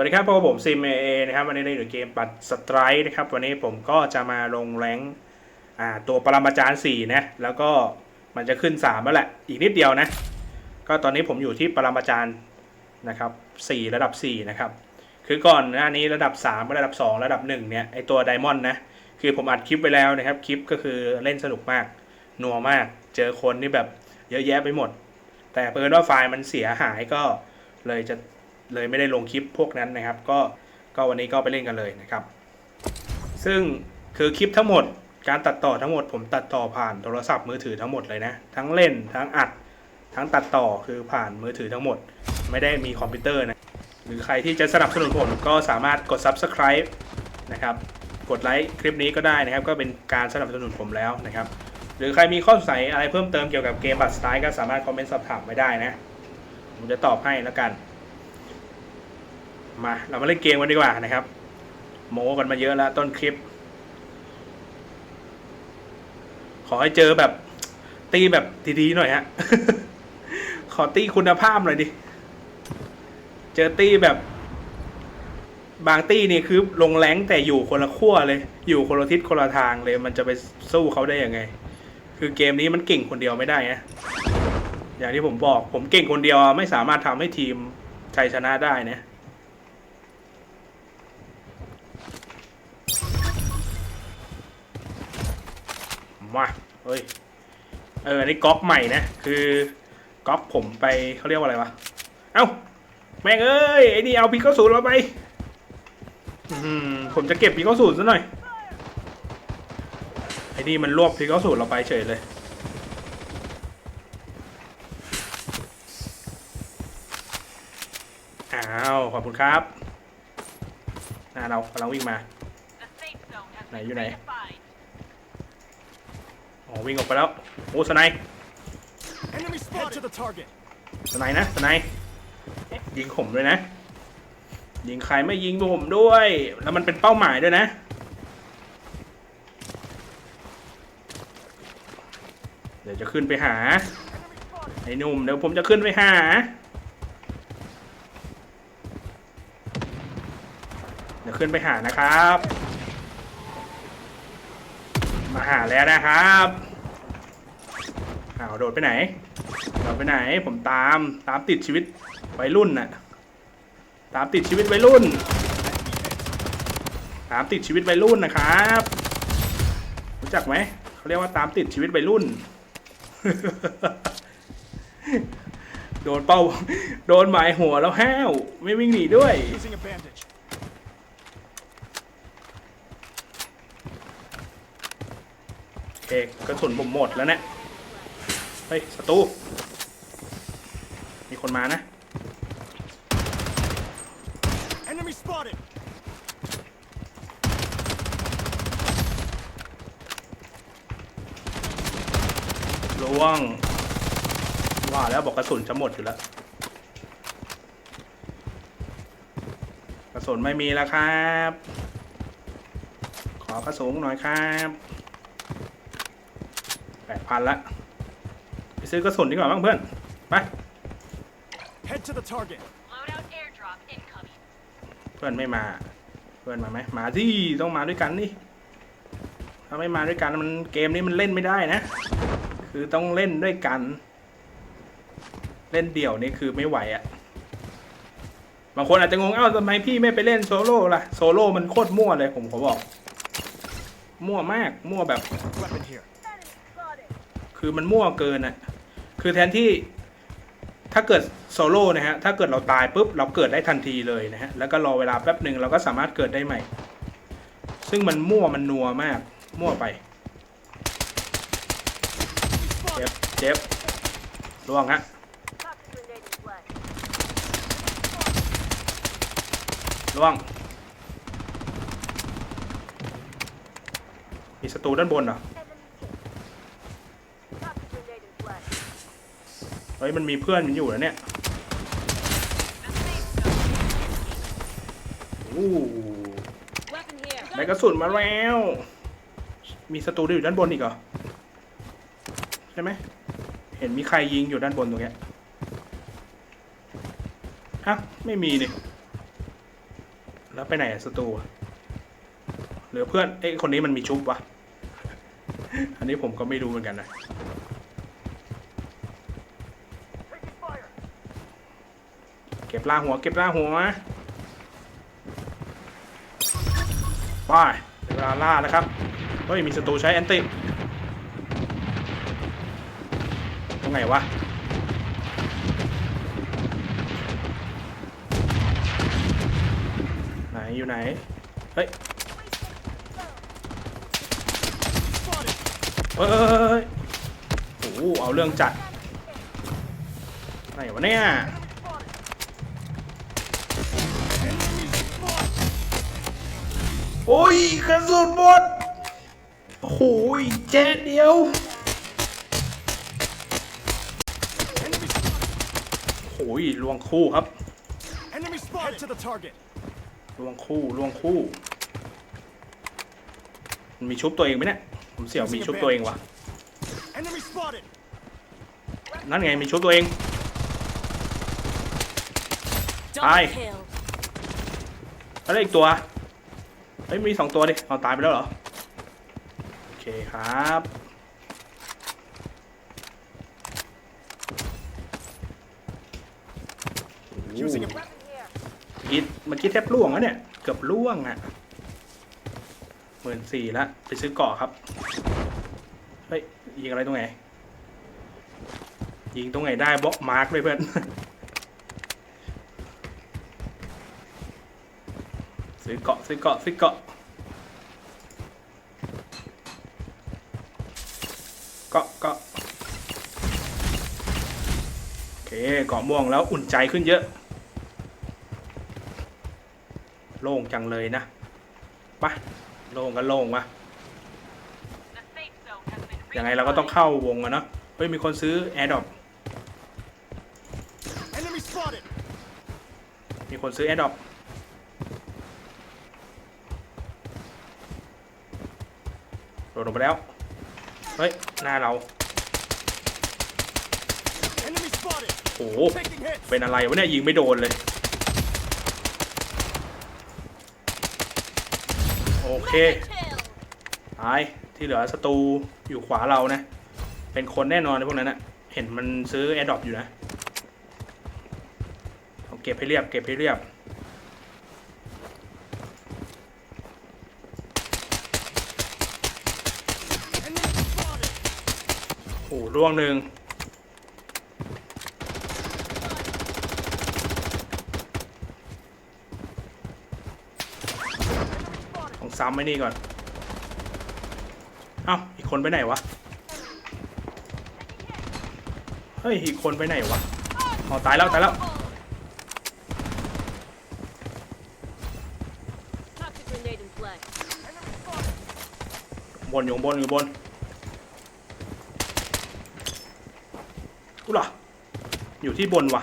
วัสดีครับพบกับผมซิมเอนะครับวันนี้เราอยู่เกมปัดสไตร์นะครับวันนี้ผมก็จะมาลงแรงอ่าตัวปรมาจารย์4นะแล้วก็มันจะขึ้น3แล้วแหละ อีกนิดเดียวนะ ก็ตอนนี้ผมอยู่ที่ปรมาจารย์นะครับ4ระดับ 4 นะครับ คือก่อนหน้านี้ระดับ3ระดับ 2 ระดับ1เนี่ยไอตัวไดมอนด์นะคือผมอัดคลิปไปแล้วนะครับคลิปก็คือเล่นสนุกมากนัวมากเจอคนที่แบบเยอะแยะไปหมด แต่เพิ่นว่าไฟล์มันเสียหายก็เลยจะ เลยไม่ได้ลงคลิปพวกนั้นนะครับ ก็ก็วันนี้ก็ไปเล่นกันเลยนะครับ ซึ่งคือคลิปทั้งหมดการตัดต่อทั้งหมดผมตัดต่อผ่านโทรศัพท์มือถือทั้งหมดเลยนะ ทั้งเล่นทั้งอัด ทั้งตัดต่อคือผ่านมือถือทั้งหมด ไม่ได้มีคอมพิวเตอร์นะหรือใครที่จะสนับสนุนผมก็สามารถกด subscribe นะครับกดไลค์คลิปนี้ก็ได้นะครับ ก็เป็นการสนับสนุนผมแล้วนะครับ หรือใครมีข้อสงสัยอะไรเพิ่มเติมเกี่ยวกับเกมบัตรสไตล์ก็สามารถคอมเมนต์สอบถามไว้ได้นะ ผมจะตอบให้แล้วกัน มาเรามาเล่นเกมกันดีกว่านะครับ โม้กันมาเยอะแล้วต้นคลิป ขอให้เจอแบบ ตีแบบดีๆหน่อยฮะ ขอตีคุณภาพหน่อยดิ เจอตีแบบ บางตีนี่คือลงแรงแต่อยู่คนละขั้วเลย อยู่คนละทิศคนละทางเลย มันจะไปสู้เขาได้ยังไง คือเกมนี้มันเก่งคนเดียวไม่ได้นะอย่างที่ผมบอกผมเก่งคนเดียวไม่สามารถทำให้ทีมชัยชนะได้นะ เฮ้ย เอออันนี้ก๊อกใหม่นะ คือก๊อกผมไปเขาเรียกว่าอะไรวะ เอ้า แม่งเอ้ย ไอ้นี่เอาพีเข้าศูนย์เราไป อืมผมจะเก็บพีเข้าศูนย์ซะหน่อย ไอ้นี่มันรวบพีเข้าศูนย์เราไปเฉยเลยอ้าวขอบคุณครับอ่าเรากำลังวิ่งมา ไหนอยู่ไหนน อ๋อวิ่งออกไปแล้วโอ้สไนป์ Enemy spotted to the target. สไนป์นะสไนป์ยิงผมด้วยนะ ยิงใครไม่ยิงผมด้วย แล้วมันเป็นเป้าหมายด้วยนะเดี๋ยวจะขึ้นไปหาไอ้หนุ่มเดี๋ยวผมจะขึ้นไปหาเดี๋ยวขึ้นไปหานะครับ มาหาแล้วนะครับอ้าวโดดไปไหน โดดไปไหน ผมตาม ตามติดชีวิตวัยรุ่นน่ะ ตามติดชีวิตวัยรุ่น ตามติดชีวิตวัยรุ่นนะครับ รู้จักไหม เขาเรียกว่าตามติดชีวิตวัยรุ่น โดนเป้า โดนหมายหัวแล้วแห้ว ไม่วิ่งหนีด้วย Using a bandage. โอ เคกระสุนผมหมดแล้วเนี่ยเฮ้ยศัตรูมีคนมานะ Enemy spotted. ล่วงว่าแล้วบอกกระสุนจะหมดอยู่แล้ว กระสุนไม่มีแล้วครับ ขอกระสุนหน่อยครับ แปดพันละ ไปซื้อกระสุนดีกว่าบ้างเพื่อน ไป Head to the target. Loadout airdrop incoming. เพื่อนไม่มา เพื่อนมาไหมมาที่ต้องมาด้วยกันนี่ถ้าไม่มาด้วยกันมันเกมนี้มันเล่นไม่ได้นะ คือต้องเล่นด้วยกัน เล่นเดี่ยวนี่คือไม่ไหวอะบางคนอาจจะงงเอ้าทำไมพี่ไม่ไปเล่นโซโล่ล่ะโซโล่มันโคตรมั่วเลยผมขอบอก มั่วมากมั่วแบบ Weapon here. คือมันมั่วเกินอะคือแทนที่ถ้าเกิดโซโล่นะฮะ ถ้าเกิดเราตายปุ๊บเราเกิดได้ทันทีเลยนะฮะ แล้วก็รอเวลาแป๊บหนึ่งเราก็สามารถเกิดได้ใหม่ ซึ่งมันมั่วมันนัวมาก มั่วไป เจ็บ เจ็บล่วงฮะล่วง มีศัตรูด้านบนเหรอ เฮ้ยมันมีเพื่อนมันอยู่แล้วเนี่ย The safe zone. โอ้ Weapon here. ได้กระสุนมาแล้ว มีศัตรูอยู่ด้านบนอีกเหรอ ใช่ไหม เห็นมีใครยิงอยู่ด้านบนตรงเนี้ยฮะไม่มีนี่แล้วไปไหนอะศัตรูอะเหลือเพื่อนเอ้ยคนนี้มันมีชุบวะ อันนี้ผมก็ไม่รู้เหมือนกันนะ ก็บล่าหัวเก็บล่าหัวไปเวลาล่าแล้วครับเฮ้ยมีศัตรูใช้แอนติตรงไหนวะไหนอยู่ไหนเฮ้ยเฮ้ยโอ้โหเอาเรื่องจัดไหนวะเนี่ย โอ้ยกระสุนหมดโอ้โหเจ็ดเดียว Enemy spotted. โอ้ยลวงคู่ครับ Enemy spotted. Head to the target. ลวงคู่ลวงคู่ มันมีชุบตัวเองไหมเนี่ย ผมเสี่ยวมีชุบตัวเองวะ Enemy spotted. นั่นไงมีชุบตัวเอง Ai? Double kill. แล้วอีกตัว เฮ้ยมีสองตัวดิเอาตายไปแล้วเหรอ โอเคครับ Using a กิดเมื่อกี้แทบล่วงแล้วเนี่ย เกือบล่วงอะหมื่นสี่ละไปซื้อเกาะครับ เฮ้ย ยิงอะไรตรงไหน ยิงตรงไหนได้บล็อกมาร์กเลยเพื่อน ซื้อเกาะซื้อเกาะซื้อเกาะเกาะเกาะโอเคเกาะม่วงแล้วอุ่นใจขึ้นเยอะ โล่งจังเลยนะไปะโล่งก็โล่งมา The safe zone has been ยังไงเราก็ต้องเข้าวงอะเนาะเฮ้ยมีคนซื้อแอร์ดอป enemy spotted. มีคนซื้อแอร์ดอป ดดลงไปแล้ว เฮ้ย หน้าเรา Enemy spotted. โอ้โห Taking hits. เป็นอะไรวะเนี่ยยิงไม่โดนเลย โอเค kill. ตายที่เหลือศัตรูอยู่ขวาเรานะ เป็นคนแน่นอนในพวกนั้นนะเห็นมันซื้อแอร์ดอปอยู่นะ เอาเก็บให้เรียบ เก็บให้เรียบ Enemy spotted. โอ้ ร่วงหนึ่งต้องซ้ำไว้นี่ก่อน เอ้า อีกคนไปไหนวะ เฮ้ย อีกคนไปไหนวะอ๋อตายแล้ว ตายแล้ว Toxic grenade in play. บนอยู่ข้างบนอยู่ข้างบน กูเหรออยู่ที่บนวะ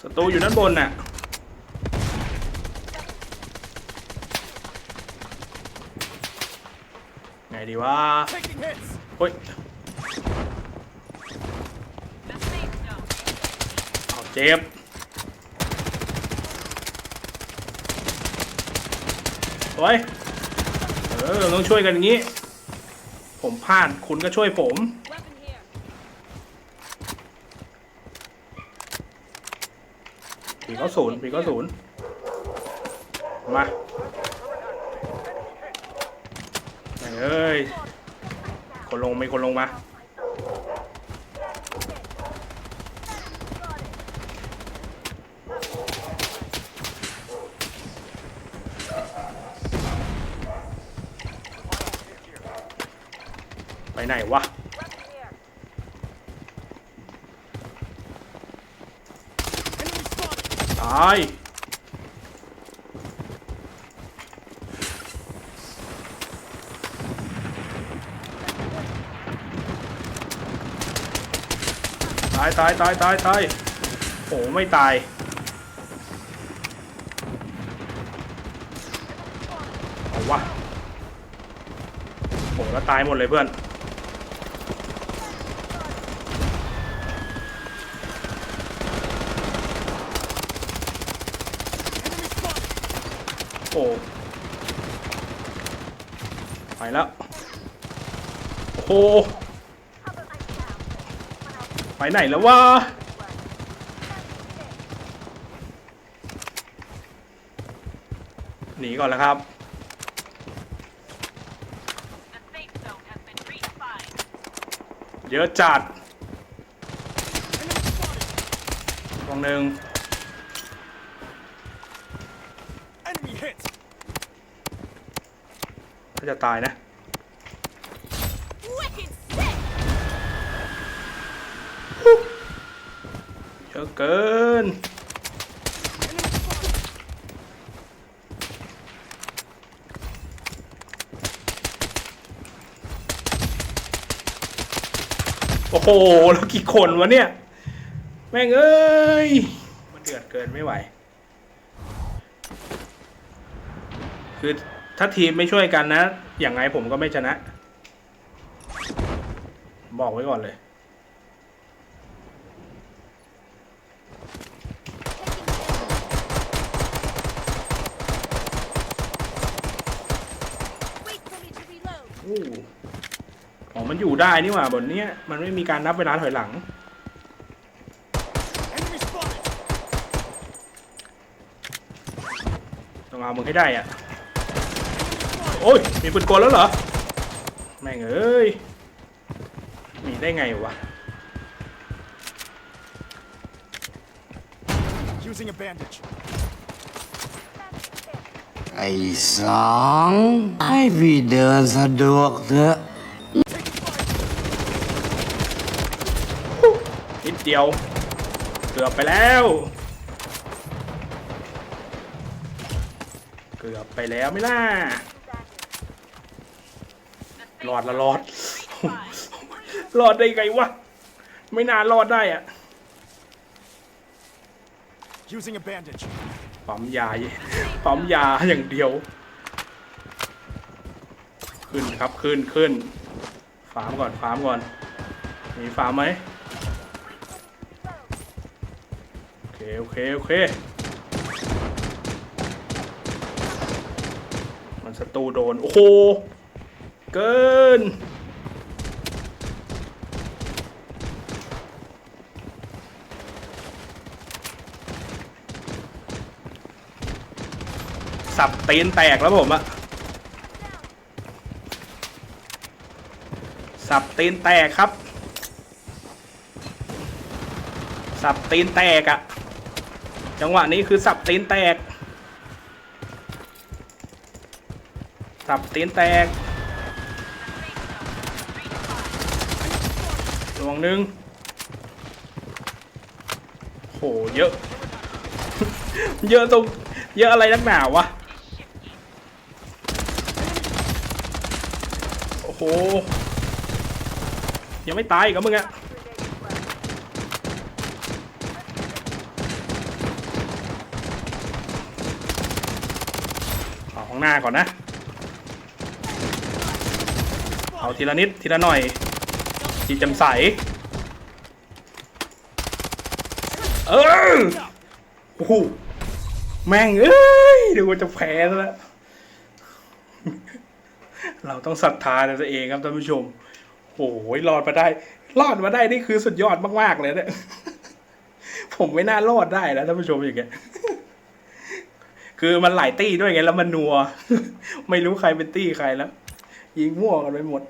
ศัตรูอยู่ด้านบนน่ะไงดีวะเฮ้ยเอาเจ็บ โอ้ยเออต้องช่วยกันอย่างนี้ ผมพลาดคุณก็ช่วยผม Weapon here. ผีก็ศูนย์ผีก็ศูนย์มาเอ้ย คนลงไม่คนลงมา ไปไหนวะ ตาย ตายตายตายตายตายโอ้ไม่ตาย เอาวะโอ้แล้วตายหมดเลยเพื่อน โอ้ไปแล้วโอ้โหไปไหนแล้ววะหนีก่อนแล้วครับเยอะจัดตรงหนึ่ง Enemy hit. ็จะตายนะเยอะเกินโอ้โห แล้วกี่คนวะเนี่ย แม่งเอ้ย มันเดือดเกินไม่ไหว คือ ถ้าทีมไม่ช่วยกันนะ อย่างไงผมก็ไม่ชนะ บอกไว้ก่อนเลย Wait for me to reload. อู้อ๋อมันอยู่ได้นี่หว่าบนเนี้ยมันไม่มีการนับเวลาถอยหลัง Enemy spotted. ต้องเอามึงให้ได้อะ โอ้ย มีปืนกลแล้วเหรอ แม่งเอ้ยมีได้ไงวะ Using a bandage. ไอ้สองให้พี่เดินสะดวกเถอะ Taking fire. นิดเดียว เกือบไปแล้ว เกือบไปแล้วไม่ล่ะ The รอด safe ละ zone รอด has been redefined. รอดได้ไงวะ ไม่นานรอดได้อะ Using a bandage. ปั๊มยาปั๊มยาอย่างเดียว ขึ้นครับขึ้นขึ้น ฟาร์มก่อนฟาร์มก่อน มีฟาร์มไหมโอเคโอเคโอเค มันศัตรูโดน โอ้โห เกิน สับตีนแตกแล้วผมอะสับตีนแตกครับ สับตีนแตกอะจังหวะนี้คือสับตีนแตก สับตีนแตก ดวงหนึ่งโหเยอะ เยอะตรงเยอะอะไรนักหนาวะ โอ้โห ยังไม่ตายอีกับมึงอะเอาข้างหน้าก่อนนะ เอาทีละนิดทีละหน่อย จิตแจำใส เออโอ้โหแม่งเอ้ยดูว่าจะแพ้แล้ว เราต้องศรัทธาในตัวเองครับท่านผู้ชมโอ้ยรอดมาได้ รอดมาได้นี่คือสุดยอดมากๆเลยเนี่ยผมไม่น่ารอดได้แล้วท่านผู้ชมอย่างเงี้ยคือมันหลายตี้ด้วยไงแล้วมันนัว ไม่รู้ใครเป็นตี้ใครแล้ว ยิงมั่วกันไปหมด